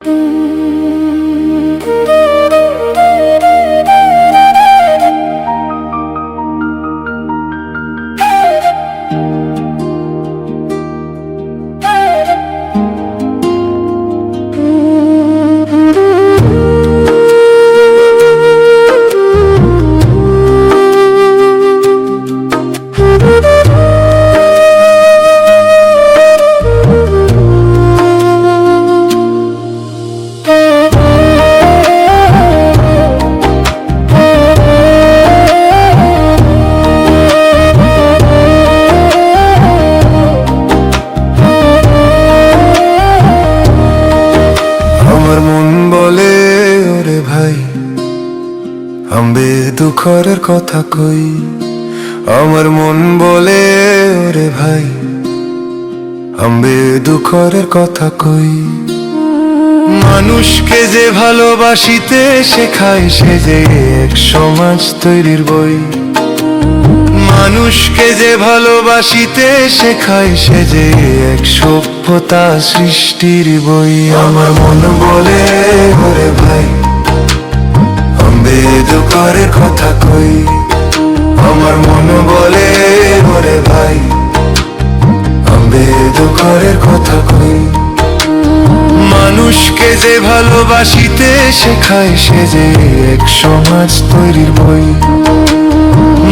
আমার দুঃখরের কথা কই? আমার মন বলে, রে ভাই আম্বে দুঃখরের কথা কই? মানুষকে যে ভালোবাসিতে শেখায়, সে যে এক সমাজ তৈরির বই। মানুষকে যে ভালোবাসিতে শেখায়, সে যে এক সভ্যতা সৃষ্টির বই। আমার মন বলে ভাই আম্বেদকরের কথা কই। আমার মন বলে, ওরে ভাই। আম্বেদকরের কথা কই। মানুষকে যে ভালোবাসিতে শেখায় সে যে এক সমাজ তৈরির বই।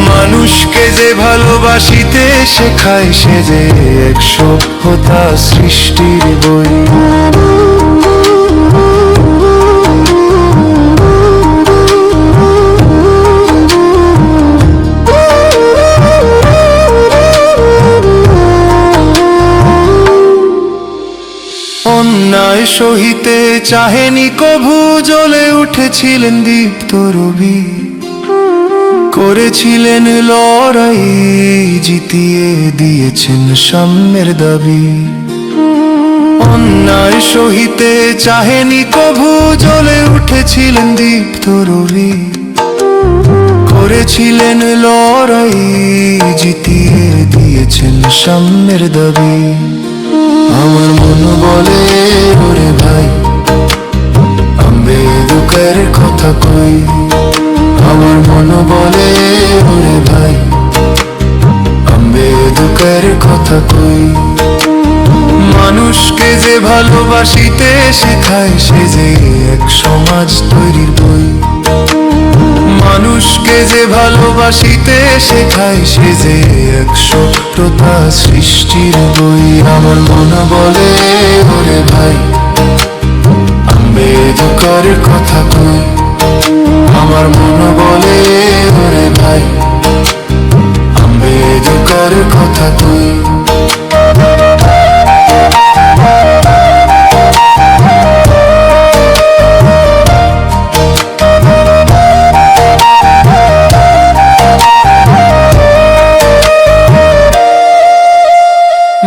মানুষকে যে ভালোবাসিতে শেখায় সে যে এক সভ্যতা সৃষ্টির বই। সহিতে চাহেনি কভু জ্বলে উঠেছিলেন দীপ্ত রবি। করেছিলেন লড়াই, জিতিয়ে দিয়েছেন সাম্যের দাবি। অন্যায় সহিতে চাহেনি কভু জ্বলে উঠেছিলেন দীপ্ত রবি। করেছিলেন লড়াই, জিতিয়ে দিয়েছেন সাম্যের দাবি। বলে, ওরে ভাই আম্বেদকর কথা কই? আমার মন বলে, ওরে ভাই আম্বেদকর কথা কই? মানুষকে যে ভালোবাসিতে শেখায়, সে যে এক সমাজ তৈরির বই। মানুষকে যে ভালোবাসিতে শেখায়, সে যে এক সত্যতা সৃষ্টির বই। আমার মন বলে আম্বেদকর কথা কই আমার মন বলে ওরে ভাই। আম্বেদকর কথা তুই।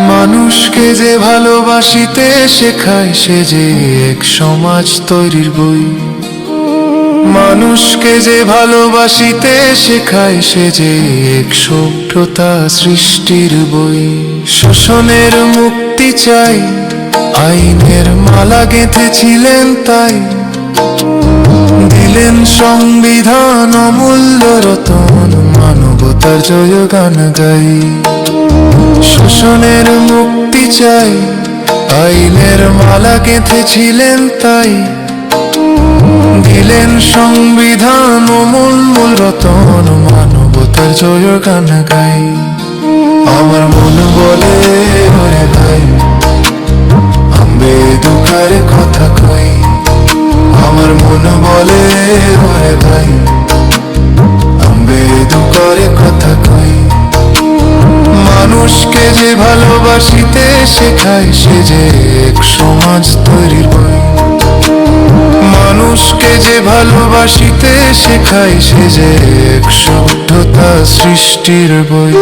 মানুষকে যে ভালোবাসিতে শেখায় সে যে এক সমাজ তৈরির বই। মানুষকে যে ভালোবাসিতে শেখায় সে যে এক সভ্যতা সৃষ্টির বই। শোষণের মুক্তি চাই, আইনের মালা গেঁথেছিলেন তাই। দিলেন সংবিধান অমূল্য রতন, মানবতার জয় গান গাই। শোষণের মুক্তি চাই আইনের মালা গেঁথেছিলেন তাই। দিলেন সংবিধান অমূল মূল রতন মানবতার জয় গান গাই। শেখায় সে যে এক সমাজ তৈরির মানুষকে যে ভালোবাসিতে শেখায়, সে যে এক সভ্যতা সৃষ্টির বই।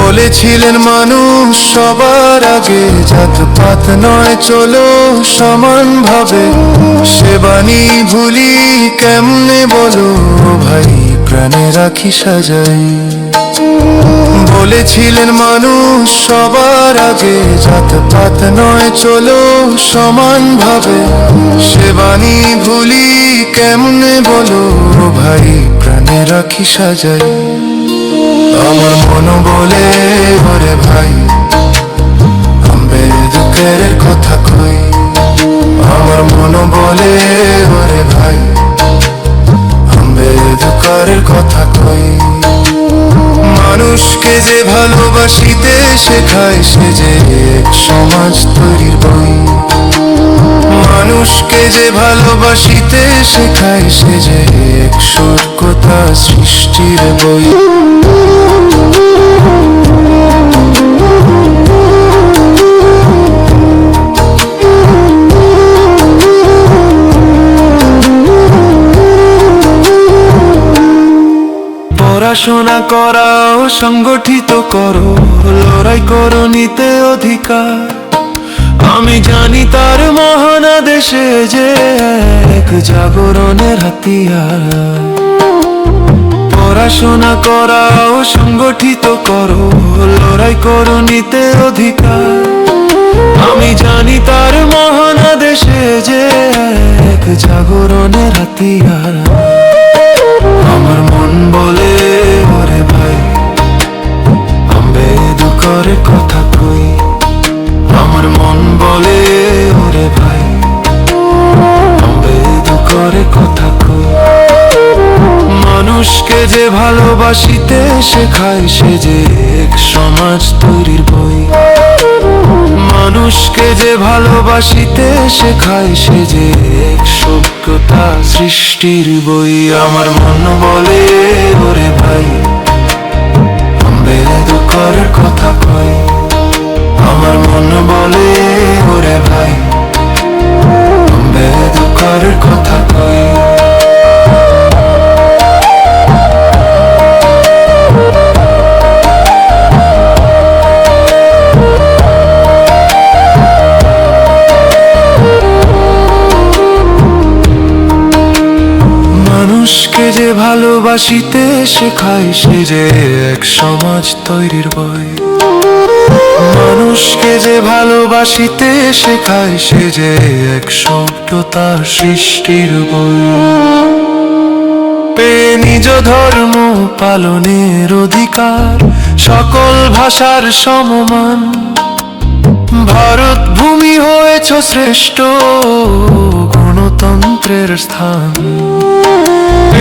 বলেছিলেন মানুষ সবার আগে জাত পাত নয়, চলো সমান ভাবে সে বাণী ভুলি কেমনে বলো ভাই, প্রাণে রাখি সাজাই। বলেছিলেন মানুষ সবার আগে জাত পাত নয়, চলো সমান ভাবে সে বাণী ভুলি কেমনে বলো ভাই, প্রাণে রাখি সাজাই। আমার মন বলে ভাই। আম্বেদকরের কথা কই? আমার মন বলে, ওরে ভাই আম্বেদকরের কথা কই? মানুষকে যে ভালোবাসিতে শেখায় সে যে এক সমাজ তৈরির বই। মানুষকে যে ভালোবাসিতে শেখায় সে যে এক সর্গতা সৃষ্টির বই। পড়াশোনা করাও সংগঠিত করো, লড়াই করো নিতে অধিকার। আমি জানি তার মহানাদেশে যে এক জাগরণের হাতিয়ার। পড়াশোনা করাও সংগঠিত করো, লড়াই করো নিতে অধিকার। আমি জানি তার মহানাদেশে যে এক জাগরণের হাতিয়ার। যে ভালোবাসিতে শেখায় সে যে এক সমাজ তৈরির বই। মানুষকে যে ভালোবাসিতে শেখায় সে যে এক সভ্যতা সৃষ্টির বই। আমার মন বলে, ওরে ভাই আম্বেদকরের ভালোবাসিতে শেখায় সে যে এক সমাজ তৈরির বই। মানুষকে যে ভালোবাসিতে শেখায় সে যে এক সভ্যতা সৃষ্টির বই। পেয়ে নিজ ধর্ম পালনের অধিকার, সকল ভাষার সমমান। ভারত ভূমি হয়েছ শ্রেষ্ঠ গণতন্ত্রের স্থান।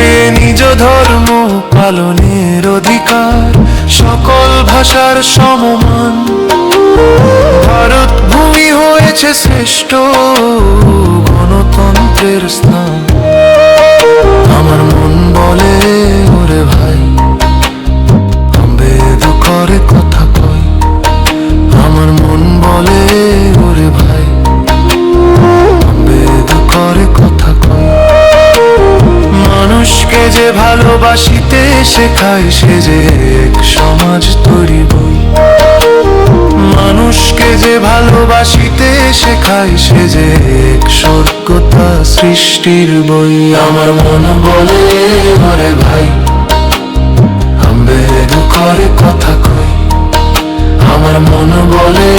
এ নিজ ধর্ম পালনের অধিকার, সকল ভাষার সমমান। ভারত ভূমি হয়েছে শ্রেষ্ঠ গণতন্ত্রের স্থান। আমার মন বলে শেখায় যে এক সমাজ তৈরি বই। মানুষকে যে ভালোবাসিতে শেখায় সে যে এক সৃষ্টির বই। আমার মন বলে, ওরে ভাই আম্বেদকর কথা কই? আমার মন বলে